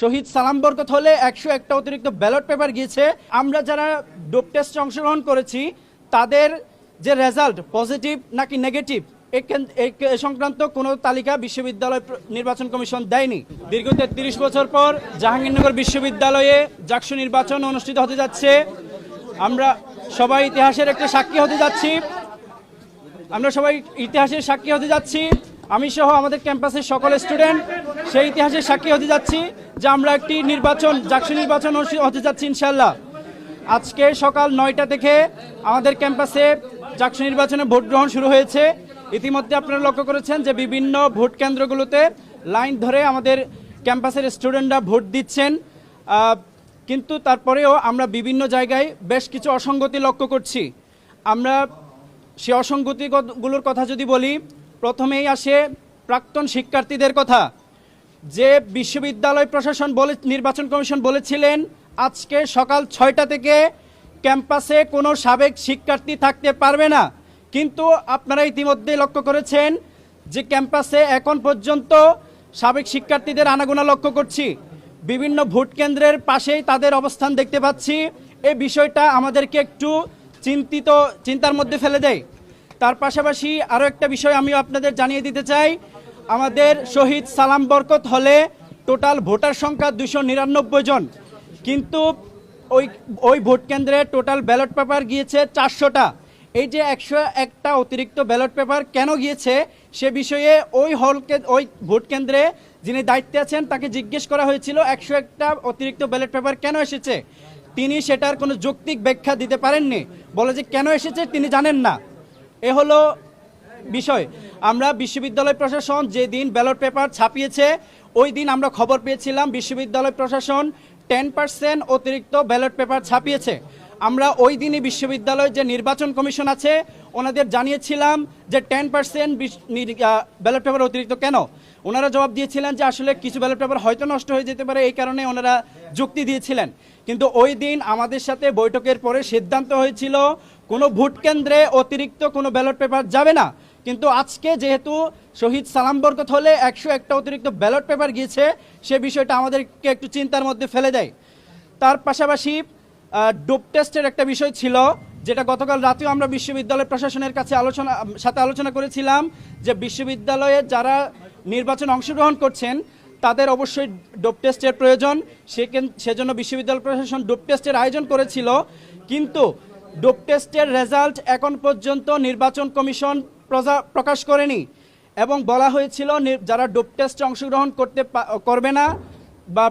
শহীদ সালাম বরকত হলে একশো একটা অতিরিক্ত ব্যালট পেপার গিয়েছে। আমরা যারা ডোপ টেস্টে অংশগ্রহণ করেছি, তাদের যে রেজাল্ট, পজিটিভ নাকি নেগেটিভ সংক্রান্ত কোনো তালিকা বিশ্ববিদ্যালয় নির্বাচন কমিশন দেয়নি। দীর্ঘ তেত্রিশ বছর পর জাহাঙ্গীরনগর বিশ্ববিদ্যালয়ে জাকসু নির্বাচন অনুষ্ঠিত হতে যাচ্ছে। আমরা সবাই ইতিহাসের একটা সাক্ষী হতে যাচ্ছি। আমরা সবাই ইতিহাসের সাক্ষী হতে যাচ্ছি। আমি সহ আমাদের ক্যাম্পাসের সকল স্টুডেন্ট সেই ইতিহাসের সাক্ষী হতে যাচ্ছি যে আমরা একটি নির্বাচন জাকসু নির্বাচন হতে যাচ্ছি ইনশাল্লাহ আজকে সকাল নয়টা থেকে আমাদের ক্যাম্পাসে জাকসু নির্বাচনে ভোট গ্রহণ শুরু হয়েছে। ইতিমধ্যে আপনারা লক্ষ্য করেছেন যে বিভিন্ন ভোট কেন্দ্রগুলোতে লাইন ধরে আমাদের ক্যাম্পাসের স্টুডেন্টরা ভোট দিচ্ছেন। কিন্তু তারপরেও আমরা বিভিন্ন জায়গায় বেশ কিছু অসঙ্গতি লক্ষ্য করছি। আমরা সে অসঙ্গতিগুলোর কথা যদি বলি, প্রথমেই আসে প্রাক্তন শিক্ষার্থীদের কথা। যে বিশ্ববিদ্যালয় প্রশাসন বলে, নির্বাচন কমিশন বলেছিলেন, আজকে সকাল ছয়টা থেকে ক্যাম্পাসে কোনো সাবেক শিক্ষার্থী থাকতে পারবে না। কিন্তু আপনারা ইতিমধ্যে লক্ষ্য করেছেন যে ক্যাম্পাসে এখন পর্যন্ত সাবেক শিক্ষার্থীদের আনাগোনা লক্ষ্য করছি। বিভিন্ন ভোট কেন্দ্রের পাশেই তাদের অবস্থান দেখতে পাচ্ছি। এই বিষয়টা আমাদেরকে একটু চিন্তিত, চিন্তার মধ্যে ফেলে দেয়। তার পাশাপাশি আরও একটা বিষয় আমি আপনাদের জানিয়ে দিতে চাই। আমাদের শহীদ সালাম বরকত হলে টোটাল ভোটার সংখ্যা দুশো নিরানব্বই জন। কিন্তু ওই ওই ভোট কেন্দ্রে টোটাল ব্যালট পেপার গিয়েছে চারশোটা। এই যে একশো একটা অতিরিক্ত ব্যালট পেপার কেন গিয়েছে সে বিষয়ে ওই হলকে, ওই ভোট কেন্দ্রে যিনি দায়িত্বে আছেন তাকে জিজ্ঞেস করা হয়েছিল, একশো একটা অতিরিক্ত ব্যালট পেপার কেন এসেছে? তিনি সেটার কোনো যৌক্তিক ব্যাখ্যা দিতে পারেননি। বলে যে কেন এসেছে তিনি জানেন না। এ হলো বিষয়। আমরা বিশ্ববিদ্যালয় প্রশাসন যে দিন ব্যালট পেপার ছাপিয়েছে, ওই দিন আমরা খবর পেয়েছিলাম বিশ্ববিদ্যালয় প্রশাসন টেন পার্সেন্ট অতিরিক্ত ব্যালট পেপার ছাপিয়েছে। আমরা ওই দিনই বিশ্ববিদ্যালয়ের যে নির্বাচন কমিশন আছে, ওনাদের জানিয়েছিলাম যে টেন পার্সেন্ট ব্যালট পেপার অতিরিক্ত কেন? ওনারা জবাব দিয়েছিলেন যে আসলে কিছু ব্যালট পেপার হয়তো নষ্ট হয়ে যেতে পারে, এই কারণে ওনারা যুক্তি দিয়েছিলেন। কিন্তু ওই দিন আমাদের সাথে বৈঠকের পরে সিদ্ধান্ত হয়েছিল, কোনো ভোট কেন্দ্রে অতিরিক্ত কোনো ব্যালট পেপার যাবে না। কিন্তু আজকে যেহেতু শহীদ সালাম বরকত হলে একশো একটা অতিরিক্ত ব্যালট পেপার গিয়েছে, সে বিষয়টা আমাদেরকে একটু চিন্তার মধ্যে ফেলে দেয়। তার পাশাপাশি ডোপ টেস্টের একটা বিষয় ছিল, যেটা গতকাল রাতেও আমরা বিশ্ববিদ্যালয় প্রশাসনের কাছে আলোচনা, সাথে আলোচনা করেছিলাম যে বিশ্ববিদ্যালয়ে যারা নির্বাচন অংশগ্রহণ করছেন, তাদের অবশ্যই ডোপ টেস্টের প্রয়োজন। সেকেন- সেজন্য বিশ্ববিদ্যালয় প্রশাসন ডোপ টেস্টের আয়োজন করেছিল। কিন্তু ডোপ টেস্টের রেজাল্ট এখন পর্যন্ত নির্বাচন কমিশন প্রকাশ করেনি এবং বলা হয়েছিল যারা ডোপ টেস্টে অংশগ্রহণ করতে করবে না বা